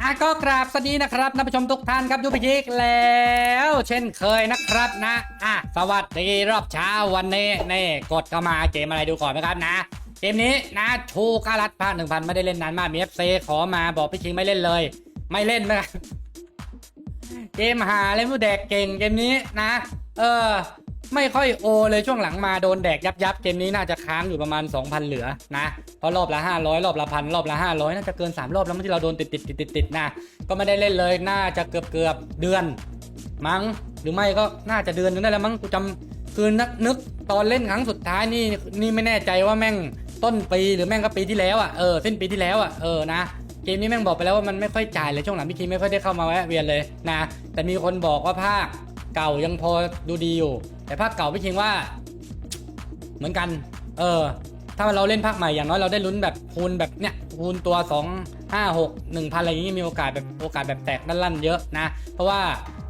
อะก็กราบสวัสดีนะครับท่านผู้ชมทุกท่านครับยูพิยิกแล้ว เช่นเคยนะครับนะอะสวัสดีรอบเช้าวันนี้นี่กดเข้ามาเกมอะไรดูก่อนนะครับนะ เกมนี้นะชูกาลัดภาคหนึ่งพันไม่ได้เล่นนานมากมีเอฟซีขอมาบอกพี่ชิงไม่เล่นเลย ไม่เล่นไหมครับ เกมหาเล่นผู้แดกเก่งเกมนี้นะ เออ ไม่ค่อยโอเลยช่วงหลังมาโดนแดกยับยับเกมนี้น่าจะค้างอยู่ประมาณ 2,000 เหลือนะเพราะรอบละ 500 รอบละพันรอบละ 500 น่าจะเกิน 3 รอบแล้วมั้งที่เราโดนติดติดติดติดติดนะก็ไม่ได้เล่นเลยน่าจะเกือบเกือบเดือน มั้งหรือไม่ก็น่าจะเดือนนึงได้แล้วมั้งกูจำคือนึกนึกตอนเล่นครั้งสุดท้ายนี่นี่ไม่แน่ใจว่าแม่งต้นปีหรือแม่งก็ปีที่แล้วอะเออสิ้นปีที่แล้วอะเออนะ เกมนี้แม่งบอกไปแล้วว่ามันไม่ค่อยจ่ายเลยช่วงหลังพี่คีไม่ค่อยได้เข้ามาแวะเวียนเลยนะ แต่มีคนบอกว่าภาคเก่ายังพอดูดีอยู่ แต่ภาคเก่าพี่คิงว่า เหมือนกัน เออ ถ้าเราเล่นภาคใหม่อย่างน้อยเราได้ลุ้นแบบคูณแบบเนี้ยคูณตัว 2 5 6 1,000อะไรอย่างงี้มีโอกาสแบบโอกาสแบบแตกด้านลั่นเยอะนะ เพราะว่า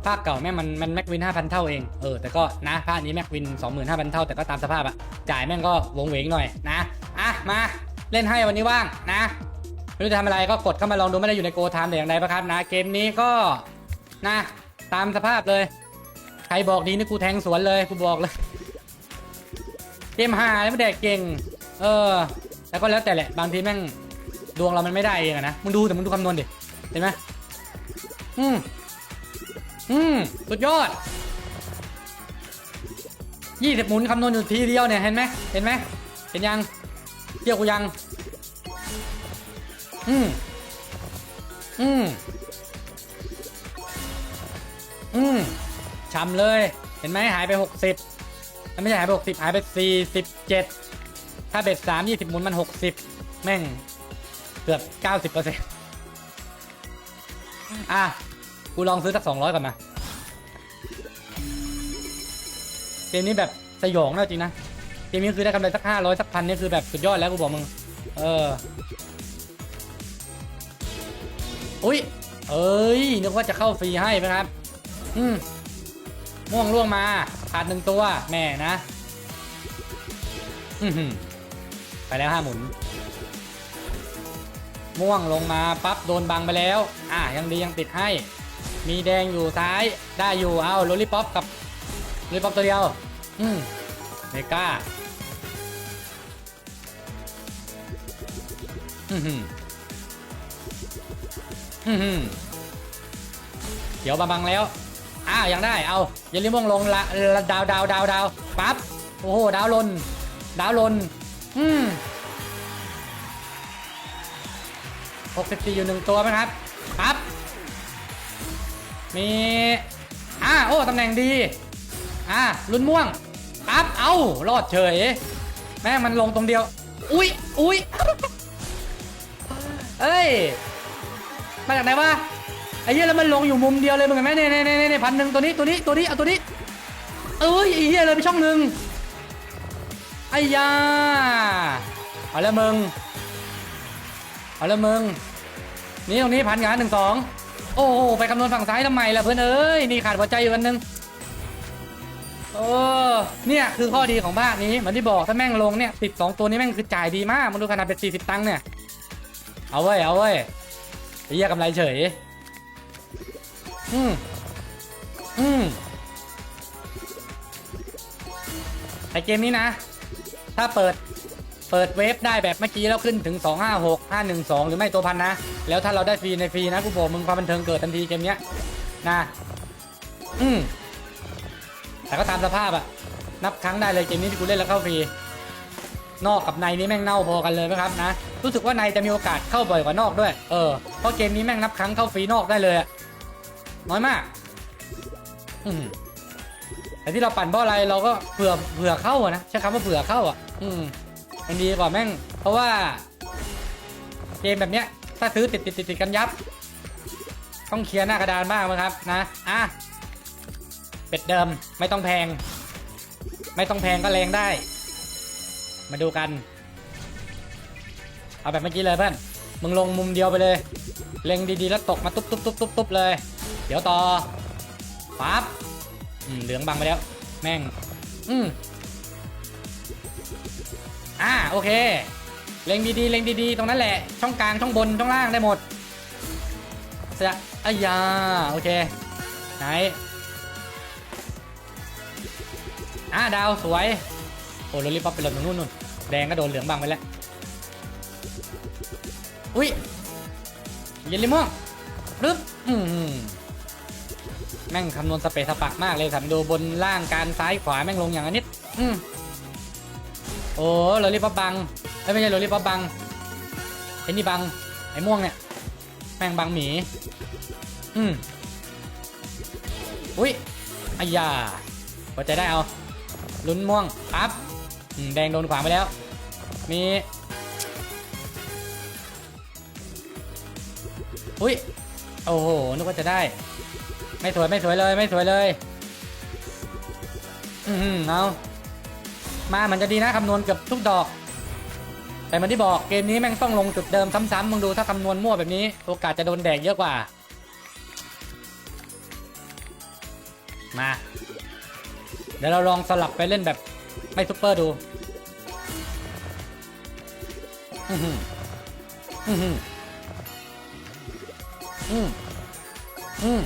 ภาคเก่าแม่งมันมันแม็กวิน 5,000 เท่าเอง เออ แต่ก็นะภาคนี้แม็กวิน 25,000 เท่าแต่ก็ตามสภาพอะจ่ายแม่งก็วงเวงหน่อยนะ อะ มา เล่นให้วันนี้ว่างนะ ไม่รู้จะทำอะไรก็กดเข้ามาลองดูไม่ได้อยู่ในโกทามแต่อย่างใดปะครับนะเกมนี้ก็นะตามสภาพเลย ใครบอกดีนี่กูแทงสวนเลยกูบอกเลยเกมหาแล้วไม่แดกเก่ง เออแล้วก็แล้วแต่แหละบางทีแม่งดวงเรามันไม่ได้เองอะนะมึงดูแต่มึงดูคำนวณดิเห็นไหมอืมอืมสุดยอดยี่สิบหมุนคำนวณอยู่ทีเดียวเนี่ยเห็นไหมเห็นไหมเห็นยังเที่ยวกูยัง อืมอืมอืมช้ำเลย เห็นไหมหายไปหกสิบไม่ใช่หายไปหกสิบหายไปสี่สิบเจ็ดถ้าเบ็ดสามยี่สิบหมุนมันหกสิบแม่ง เกือบเก้าสิบเปอร์เซ็นต์อะ กูลองซื้อสักสองร้อยก่อนมาเกมนี้แบบสยองนะจริงนะ เกมนี้คือได้กำไรสักห้าร้อยสักพันนี่คือแบบสุดยอดแล้วกูบอกมึง เออ อุ้ย เอ้ย นึกว่าจะเข้าฟรีให้ไหมครับ อืม ม่วงล่วงมาขาดหนึ่งตัว แม่นะ อือหือไปแล้วห้าหมุน ม่วงลงมาปั๊บโดนบังไปแล้ว อะยังดียังติดให้ มีแดงอยู่ซ้าย ได้อยู่ เอาโลลิปอปกับโลลิปอปตัวเดียว อืมเมกาอือหืออือหือ เดี๋ยวมาบังแล้ว อ้าวยังได้ เอาอย่าลืมม่วงลงละดาวดาวดาวดาวปั๊บ โอ้โห ดาวลน ดาวลน อืมหกสิบสี่อยู่หนึ่งตัวไหมครับ ปั๊บ มี อ่า โอ้ ตำแหน่งดี อ่า ลุ้นม่วง ปั๊บ เอา รอดเฉย แม่มันลงตรงเดียว อุ้ยอุ้ยเอ้ย มาจากไหนวะไอ้เหี้ยแล้วมันลงอยู่มุมเดียวเลยมึงเห็นไหมเนี่ยเนี่ยเนี่ยเนี่ยพันหนึ่งตัวนี้ตัวนี้ตัวนี้เอาตัวนี้เอ้ยไอ้เหี้ยเลยไปช่องหนึ่งไอ้ยาเอาล้วมึงเอาล้วมึงนี่ตรงนี้พันงานหนึ่งสองโอ้ไปคำนวณฝั่งซ้ายทำไมล่ะเพื่อนเอ้ยนี่ขาดหัวใจอยู่อันหนึงเออเนี่ยคือข้อดีของภาคนี้เหมือนที่บอกถ้าแม่งลงเนี่ยติดสองตัวนี้แม่งคือจ่ายดีมากมันดูขนาดเป็นสี่สิบตังค์เนี่ยเอาเว้ยเอาเว้ย เหี้ยกำไรเฉย อืมอืมแต่เกมนี้นะ ถ้าเปิด เปิดเวฟได้แบบเมื่อกี้แล้วขึ้นถึง 256 512 หรือไม่ตัวพันนะ แล้วถ้าเราได้ฟรีในฟรีนะกูบอกมึงความบันเทิงเกิดทันทีเกมเนี้ย นะ อืมแต่ก็ตามสภาพอะนับครั้งได้เลยเกมนี้ที่กูเล่นแล้วเข้าฟรี นอกกับในนี่แม่งเน่าพอกันเลยไหมครับนะ รู้สึกว่าในจะมีโอกาสเข้าบ่อยกว่านอกด้วย เออ เพราะเกมนี้แม่งนับครั้งเข้าฟรีนอกได้เลยน้อยมาก อืมแต่ที่เราปั่นเพราะอะไรเราก็เผื่อเผื่อเข้าอะนะใช้คำว่าเผื่อเข้าอะ อืมมันดีกว่าแม่ง เพราะว่า เกมแบบเนี้ย ถ้าซื้อติดติดติดติดกันยับ ต้องเคลียร์หน้ากระดานบ้างนะครับ นะอะเป็ดเดิมไม่ต้องแพง ไม่ต้องแพงก็แรงได้ มาดูกัน เอาแบบเมื่อกี้เลยเพื่อน มึงลงมุมเดียวไปเลย เล็งดีๆแล้วตกมาตุ๊บตุ๊บตุ๊บตุ๊บตุ๊บเลย เดี๋ยวต่อปั๊บเหลืองบังไปแล้ว แม่ง อืมอ่าโอเค เล็งดีๆ เล็งดีๆ ตรงนั้นแหละ ช่องกลาง ช่องบน ช่องล่างได้หมด เสียอายา โอเค ไหน อ่าดาวสวย โอ้โรลลี่ป๊อปไปหล่นตรงนู้นนู่น แดงก็โดนเหลืองบังไปแล้ว อุ้ยเยลลี่ม่วงปึ๊บอืมแม่งคำนวณสเปซสปะมากเลยสัมดูบนล่างการซ้ายขวาแม่งลงอย่างอันนิดอืมโอ้โรลลี่ป๊อปบังไม่ใช่โรลลี่ป๊อปบังไอ้นี่บังไอ้ม่วงเนี่ยแม่งบังหมี อืมอุ้ยอายาพอใจได้เอาลุ้นม่วงปั๊บแดงโดนขวางไปแล้ว มี อุ้ย โอ้โห นึกว่าจะได้ ไม่สวย ไม่สวยเลย ไม่สวยเลย อืมเอามามันจะดีนะคำนวณเกือบทุกดอก แต่เหมันที่บอกเกมนี้แม่งต้องลงจุดเดิมซ้ำๆมึงดูถ้าคำนวณมั่วแบบนี้ โอกาสจะโดนแดกเยอะกว่า มา เดี๋ยวเราลองสลับไปเล่นแบบไม่ซุปเปอร์ดูอือหืออื อืมอืม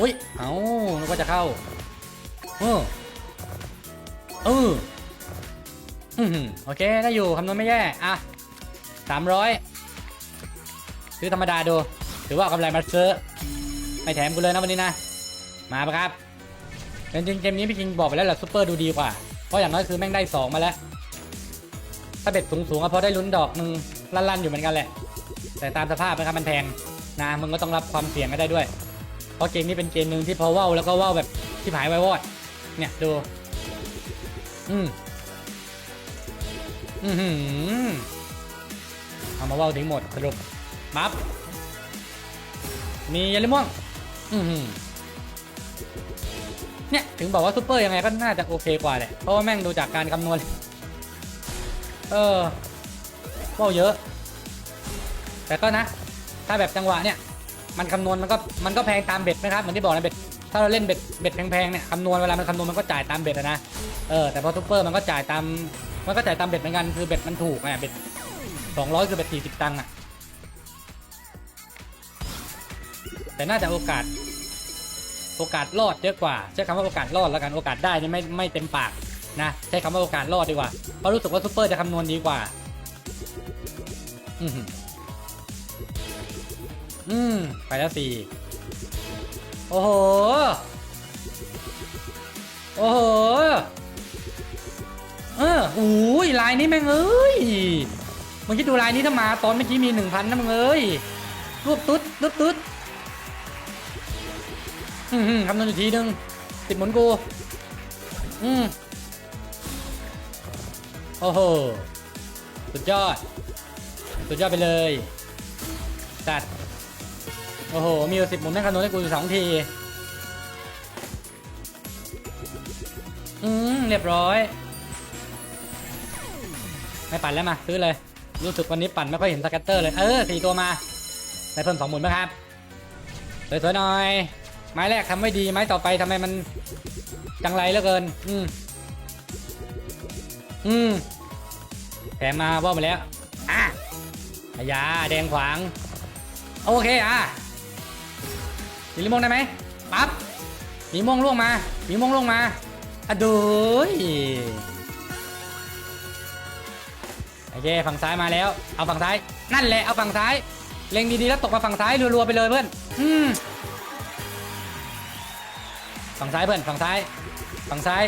อุ้ย เอานึกว่าจะเข้า เออ เออ อืมโอเค ได้อยู่ คำนวณไม่แย่ อะสามร้อยซื้อธรรมดาดู ถือว่ากำไรมาซื้อ ไม่แถมกูเลยนะวันนี้นะ มาปะครับแต่จริงเกมนี้พี่คิงบอกไปแล้วแหละซูเปอร์ดูดีกว่า เพราะอย่างน้อยคือแม่งได้สองมาแล้ว ถ้าเบ็ดสูงๆก็พอได้ลุ้นดอกหนึ่งลั่นๆอยู่เหมือนกันแหละ แต่ตามสภาพนะครับมันแพงนะมึงก็ต้องรับความเสี่ยงกันได้ด้วย เพราะเกมนี้เป็นเกมหนึ่งที่พอว่าวแล้วก็ว่าวแบบที่หายไว้วอด เนี่ยดู อืมอือหือเอามาว่าวทิ้งหมดสรุปมับมียาลิม่วง อือหือเนี่ยถึงบอกว่าซูเปอร์ยังไงก็น่าจะโอเคกว่าแหละเพราะว่าแม่งดูจากการคำนวณ เออว่าวเยอะ แต่ก็นะ ถ้าแบบจังหวะเนี่ย มันคำนวณมันก็มันก็แพงตามเบ็ดนะครับเหมือนที่บอกนะเบ็ดถ้าเราเล่นเบ็ดเบ็ดแพงๆเนี่ยคำนวณเวลามันคำนวณมันก็จ่ายตามเบ็ดนะเออแต่พอซุปเปอร์มันก็จ่ายตามมันก็จ่ายตามเบ็ดเหมือนกันคือเบ็ดมันถูกไงเบ็ดสองร้อยคือเบ็ดสี่สิบตังค์อะแต่น่าจะโอกาสโอกาสรอดเยอะกว่าใช้คำว่าโอกาสรอดแล้วกันโอกาสได้นี่ไม่ไม่เต็มปากนะใช้คำว่าโอกาสรอดดีกว่าเพราะรู้สึกว่าซุปเปอร์จะคำนวณดีกว่า อื อืม ไปแล้วสี่โอ้โห โอ้โห เอออุ้ยลายนี้แม่งเอ้ย มึงคิดดูลายนี้ถ้ามาตอนเมื่อกี้มีหนึ่งพันนะมึงเอ้ยรวบตุ๊ดตุ๊ดตุ๊ดอืมอืมคำนวณอยู่ทีนึง ติดหมุนกู อืม โอ้โห สุดยอด สุดยอดไปเลยจัด โอ้โห มีอยู่สิบหมุนแม่งคำนวณให้กูอยู่สองที อืม เรียบร้อย ไม่ปั่นแล้วมา ซื้อเลย รู้สึกวันนี้ปั่นไม่ค่อยเห็นสกัตเตอร์เลย เออสี่ตัวมา ได้เพิ่มสองหมุนไหมครับสวยๆหน่อย ไม้แรกทำไม่ดี ไม้ต่อไปทำไมมัน จังไรเหลือเกิน อืม อืมแถมมาว่ามาแล้ว อะพยาแดงขวาง โอเค อะ สีม่วงได้ไหมปั๊บสีม่วงล่วงมาสีม่วงล่วงมาอะดูยโอเคฝั่งซ้ายมาแล้ว เอาฝั่งซ้าย นั่นแหละเอาฝั่งซ้าย เล็งดีๆแล้วตกมาฝั่งซ้ายรัวๆไปเลยเพื่อน อืมฝั่งซ้ายเพื่อนฝั่งซ้าย ฝั่งซ้าย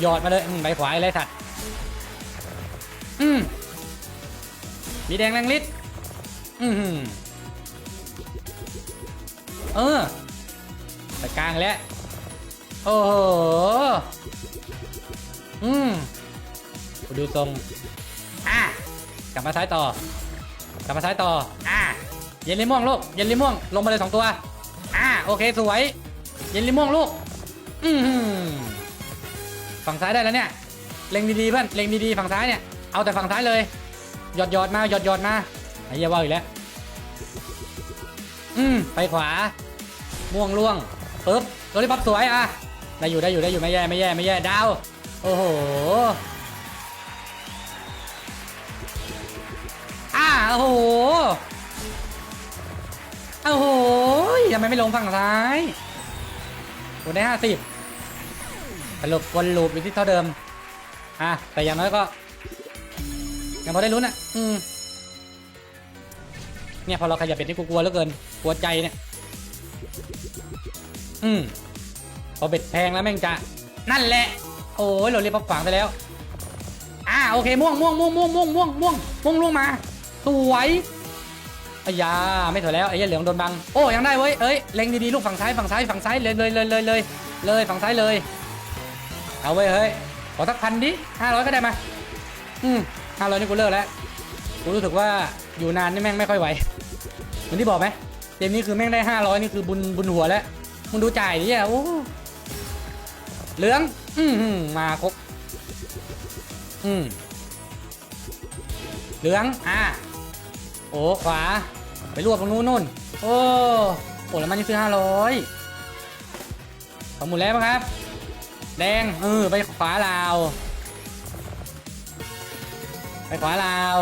หยอดมาเลยอืมใบขวาไอ้ไรสัตว์อืมมีแดงแรงฤทธิ์อืมเออ ไปกลางแล้ว โอ้โห อืมดูทรง อะ กลับมาซ้ายต่อ กลับมาซ้ายต่อ อะ เย็นลิม่วงลูก เย็นลิม่วง ลงมาเลยสองตัว อะ โอเค สวย เย็นลิม่วงลูก อืมฝั่งซ้ายได้แล้วเนี่ย เล็งดีๆเพื่อน เล็งดีๆฝั่งซ้ายเนี่ย เอาแต่ฝั่งซ้ายเลย หยอดหยอดมา หยอดหยอดมา ไอ้เหี้ยว่าอีกแล้ว อืม ไปขวา ม่วงล่วง ปึ๊บโรลิปับสวยอะได้อยู่ได้อยู่ได้อยู่ไม่แย่ไม่แย่ไม่แย่ดาวโอ้โหอ่าโอ้โหโอ้โหทำไมไม่ลงฝั่งซ้ายโอ้ได้ห้าสิบสรุปวนลูปอยู่ที่เท่าเดิมอะแต่อย่างน้อยก็ยังพอได้ลุ้นอะอืมเนี่ยพอเราขยับเป็ดนี่กูกลัวเหลือเกินกลัวใจเนี่ย อืมพอเบ็ดแพงแล้วแม่งจะนั่นแหละ โอ้ยเราเรียกปักฝังไปแล้ว อ่าโอเคม่วงม่วงม่วงม่วงม่วงม่วงม่วงม่วงม่วงมาสวยอ้ยาไม่ถอยแล้วไอ้เหี้ยเหลืองโดนบังโอ้ยังได้เว้ยเอ้ยเล็งดีๆลูกฝั่งซ้ายฝั่งซ้ายฝั่งซ้ายเลยเลยเลยเลยเลยเลยฝั่งซ้ายเลยเอาเว้ยเฮ้ยขอสักพันดิห้าร้อยก็ได้มาอืมห้าร้อยนี่กูเลิกแล้วกูรู้สึกว่าอยู่นานนี่แม่งไม่ค่อยไหวเหมือนที่บอกไหมเกมนี้คือแม่งได้ห้าร้อยนี่คือบุญบุญหัวแล้ว มึงดูจ่ายดิอะโอ้เหลือง อืมมาครบอืมเหลือง อ่าโอ้ ขวา ไปรวบตรงนู้นนู่น โอ้โอ้แล้วมันนี่ซื้อห้าร้อยขอหมุนแล้วครับ แดง เออ ไปขวาลาว ไปขวาลาว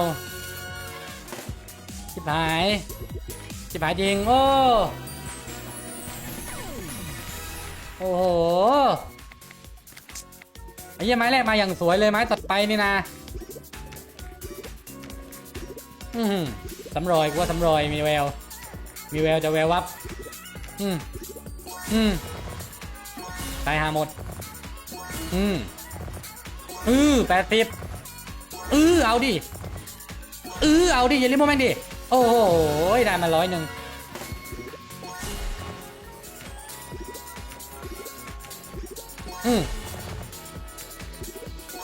ชิบหาย ชิบหายจริง โอ้ เหี้ยไม้แรกมาอย่างสวยเลยไม้ตัดไปนี่นะอือหือสำรอยกูว่าสำรอยมีแวว มีแววจะแวววับ อืมอืมตายหาหมด อืมอือแปดสิบอือเอาดิอือเอาดิอย่าลิโมแม่งดิ โอ้โหได้มาร้อยหนึ่งอืม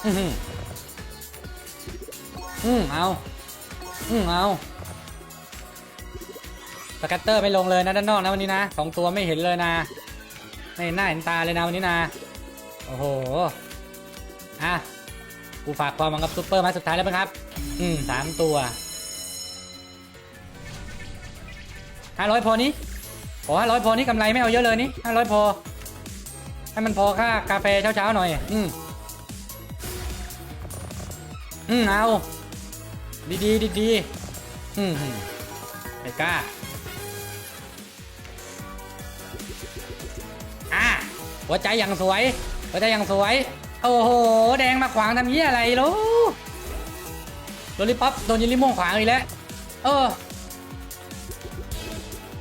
อืมอืมเอาอืมเอาสกัตเตอร์ไม่ลงเลยนะด้านนอกนะวันนี้นะสองตัวไม่เห็นเลยนะไม่เห็นหน้าเห็นตาเลยนะวันนี้นะโอ้โหอะกูฝากความหวังกับซุปเปอร์มาสุดท้ายแล้วมั้งครับ อืมสามตัวห้าร้อยพอนี้ขอห้าร้อยพอนี้กำไรไม่เอาเยอะเลยนี่ห้าร้อยพอ ให้มันพอค่ากาแฟเช้าๆหน่อย อืม อืมเอาดีดีดีดีอืมอืมไม่กล้าอะหัวใจอย่างสวย หัวใจอย่างสวย โอ้โห แดงมาขวางทำเหี้อะไรลูกโดนลิปป๊อปโดนยินลิม่วงขวางอีกแล้วเออ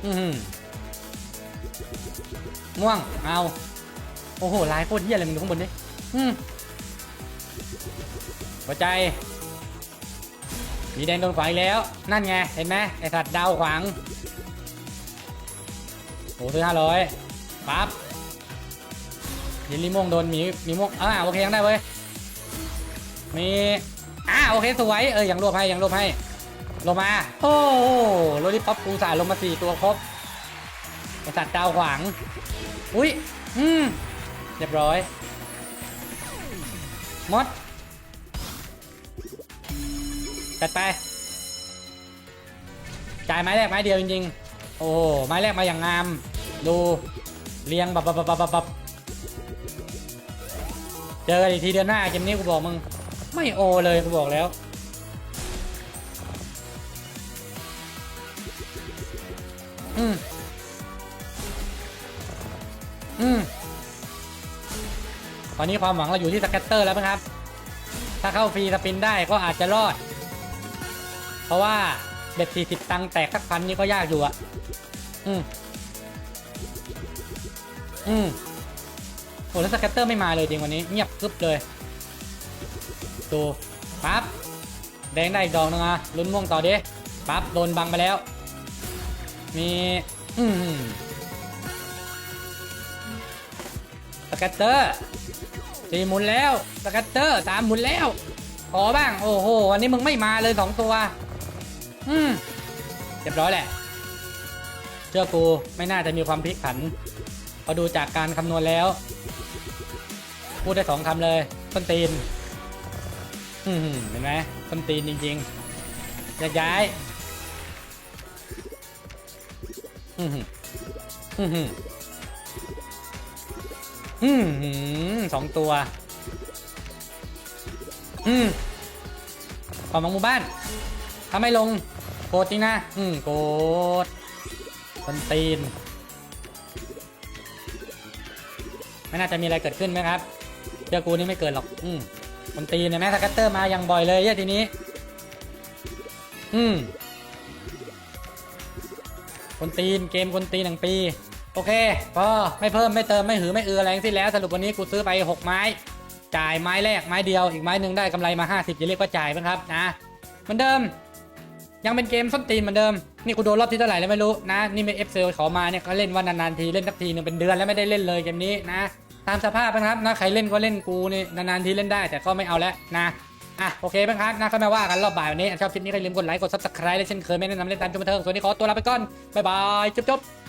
อืมม่วง เอา โอ้โหลายโคตรเหี้ยเลยมึงดูข้างบนดิ อืม หัวใจ มีแดงโดนขวางแล้ว นั่นไง เห็นไหมไอสัตว์ดาวขวางโอ้ซื้อห้าร้อยปั๊บยินลีม่วงโดนมีมีม่วงอ่าโอเคยังได้เว้ย มีอ่าโอเคสวยเออยังรวบให้ยังรวบให้ลงมา โอ้โหโรลิปป๊อปกูสาลงมาสี่ตัวครบไอสัตว์ดาวขวาง อุ้ยอืมเรียบร้อยมด จัดไป จ่ายไม้แรกไม้เดียวจริงๆ โอ้ไม้แรกมาอย่างงาม ดูเรียงแบบแบบแบบแบบเจอกันอีกทีเดือนหน้าเกมนี้กูบอกมึง ไม่โอเลยกูบอกแล้วอืมอืมตอนนี้ความหวังเราอยู่ที่สแกตเตอร์แล้วนะครับ ถ้าเข้าฟรีสปินได้ก็อาจจะรอด ราะว่าเบ็ดสี่สิบตังแตกสักพันนี่ก็ยากอยู่อะ อืม อืมโหแล้วสแกตเตอร์ไม่มาเลยจริงวันนี้ เงียบกึบเลยดูปั๊บ แดงได้อีกดอกนึงอะลุ้นม่วงต่อดิปั๊บ โดนบังไปแล้ว มี อืมสแกตเตอร์สี่หมุนแล้วสแกตเตอร์สามหมุนแล้วขอบ้าง โอ้โหวันนี้มึงไม่มาเลยสองตัว อืมเรียบร้อยแหละ เชื่อกูไม่น่าจะมีความพลิกผันพอดูจากการคำนวณแล้ว พูดได้สองคำเลยต้นตีนอืมเห็นไหมต้นตีนจริงๆแยกย้ายอืมอืมอืมหืมสองตัว อืมออกมาหมู่บ้านถ้าไม่ลง กรธจริงนะ อืมโกรธคนตีน ไม่น่าจะมีอะไรเกิดขึ้นไหมครับเจ้ากูนี่ไม่เกิดหรอก อืมคนตีนเนี่ยแม่สกัตเตอร์มาอย่างบ่อยเลยเหี้ยทีนี้ อืมคนตีนเกมคนตีนหนึ่งปี โอเคพอไม่เพิ่มไม่เติมไม่หือไม่เอืออะไรทั้งสิ้นแล้ว สรุปวันนี้กูซื้อไป 6 ไม้ จ่ายไม้แรกไม้เดียวอีกไม้หนึ่งได้กำไรมา 50จะเรียกว่าจ่ายไหมครับนะเหมือนเดิม ยังเป็นเกมส้นตีนเหมือนเดิม นี่กูโดนรอบที่เท่าไหร่แล้วไม่รู้นะ นี่เป็นเอฟเซลขอมาเนี่ยเขาเล่นวันนานๆทีเล่นสักทีหนึงเป็นเดือนแล้วไม่ได้เล่นเลยเกมนี้นะ ตามสภาพนะครับนะใครเล่นก็เล่นกูนี่นานๆทีเล่นได้แต่ก็ไม่เอาแล้วนะอะโอเคบ้างครับนะก็มาว่ากันรอบบ่ายวันนี้ชอบคลิปนี้ก็อย่าลืมกดไลค์กดซับสไครต์และเช่นเคยไม่แนะนำเล่นตามชมบันเทิงส่วนนี้ขอตัวลาไปก่อนบ๊ายบายจบๆ